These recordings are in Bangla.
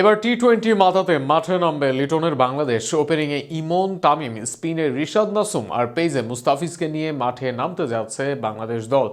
এবার টি টোয়েন্টি মাথাতে মাঠে নামবে লিটনের বাংলাদেশ। ওপেনিংয়ে ইমন তামিম, স্পিনে রিশাদ নাসুম আর পেজে মুস্তাফিজকে নিয়ে মাঠে নামতে যাচ্ছে বাংলাদেশ দল।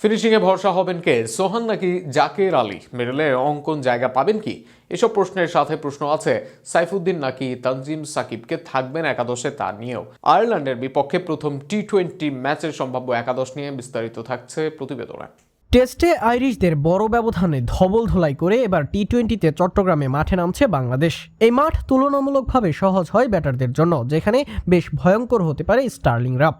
ফিনিশিংয়ে ভরসা হবেন কে? সোহান নাকি জাকের আলী? মিডলে অঙ্কন জায়গা পাবেন কি? এসব প্রশ্নের সাথে প্রশ্ন আছে। সাইফুদ্দিন নাকি তানজিম সাকিবকে থাকবেন একাদশে তা নিয়েও। আয়ারল্যান্ডের বিপক্ষে প্রথম টি টোয়েন্টি ম্যাচের সম্ভাব্য একাদশ নিয়ে বিস্তারিত থাকছে প্রতিবেদনে। টেস্টে আইরিশদের বড় ব্যবধানে ধবল ধোলাই করে এবার টি টোয়েন্টিতে চট্টগ্রামে মাঠে নামছে বাংলাদেশ। এই মাঠ তুলনামূলকভাবে সহজ হয় ব্যাটারদের জন্য, যেখানে বেশ ভয়ঙ্কর হতে পারে স্টার্লিং রাপ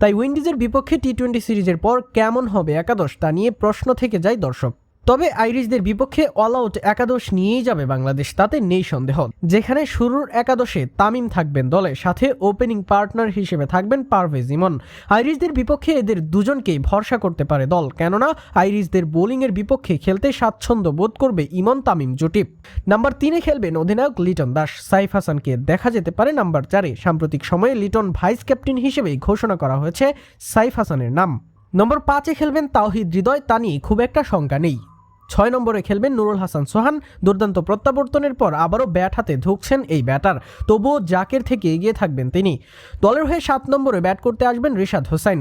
তাই উইন্ডিজের বিপক্ষে টি টোয়েন্টি সিরিজের পর কেমন হবে একাদশ তা নিয়ে প্রশ্ন থেকে যায় দর্শক। তবে আইরিশদের বিপক্ষে অল আউট একাদশ নিয়েই যাবে বাংলাদেশ, তাতে নেই সন্দেহ। যেখানে শুরুর একাদশে তামিম থাকবেন দলে, সাথে ওপেনিং পার্টনার হিসেবে থাকবেন পারভেজ ইমন। আইরিশদের বিপক্ষে এদের দুজনকেই ভরসা করতে পারে দল, কেননা আইরিশদের বোলিংয়ের বিপক্ষে খেলতে স্বাচ্ছন্দ্য বোধ করবে ইমন তামিম জুটি। নাম্বার তিনে খেলবেন অধিনায়ক লিটন দাস। সাইফ হাসানকে দেখা যেতে পারে নাম্বার চারে। সাম্প্রতিক সময়ে লিটন ভাইস ক্যাপ্টেন হিসেবেই ঘোষণা করা হয়েছে সাইফ হাসানের নাম। নম্বর পাঁচে খেলবেন তাওহিদ হৃদয়, তা নিয়ে খুব একটা শঙ্কা নেই। ছয় নম্বরে খেলবেন নুরুল হাসান সোহান। দুর্দান্ত প্রত্যাবর্তনের পর আবারও ব্যাট হাতে ধুকছেন এই ব্যাটার। তবুও জাকের থেকে এগিয়ে থাকবেন তিনি। দলের হয়ে সাত নম্বরে ব্যাট করতে আসবেন রিশাদ হোসাইন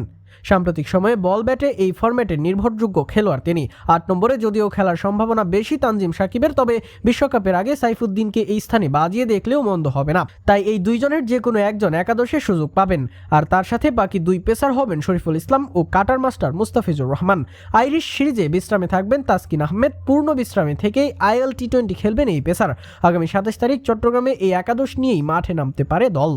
সাম্প্রতিক সময়ে বল ব্যাটে এই ফরম্যাটের নির্ভরযোগ্য খেলোয়াড় তিনি। আট নম্বরে যদিও খেলার সম্ভাবনা বেশি তানজিম সাকিবের, তবে বিশ্বকাপের আগে সাইফুদ্দিনকে এই স্থানে বাজিয়ে দেখলেও মন্দ হবে না। তাই এই দুইজনের যে কোনো একজন একাদশে সুযোগ পাবেন। আর তার সাথে বাকি দুই পেসার হবেন শরীফুল ইসলাম ও cutter master Mustafizur Rahman. Irish সিরিজে বিশ্রামে থাকবেন তাসকিন আহমেদ, পূর্ণ বিশ্রামে থেকেই আইএল টি টোয়েন্টি খেলবেন এই পেসার। আগামী সাতাশ তারিখ চট্টগ্রামে এই একাদশ নিয়েই মাঠে নামতে পারে দল।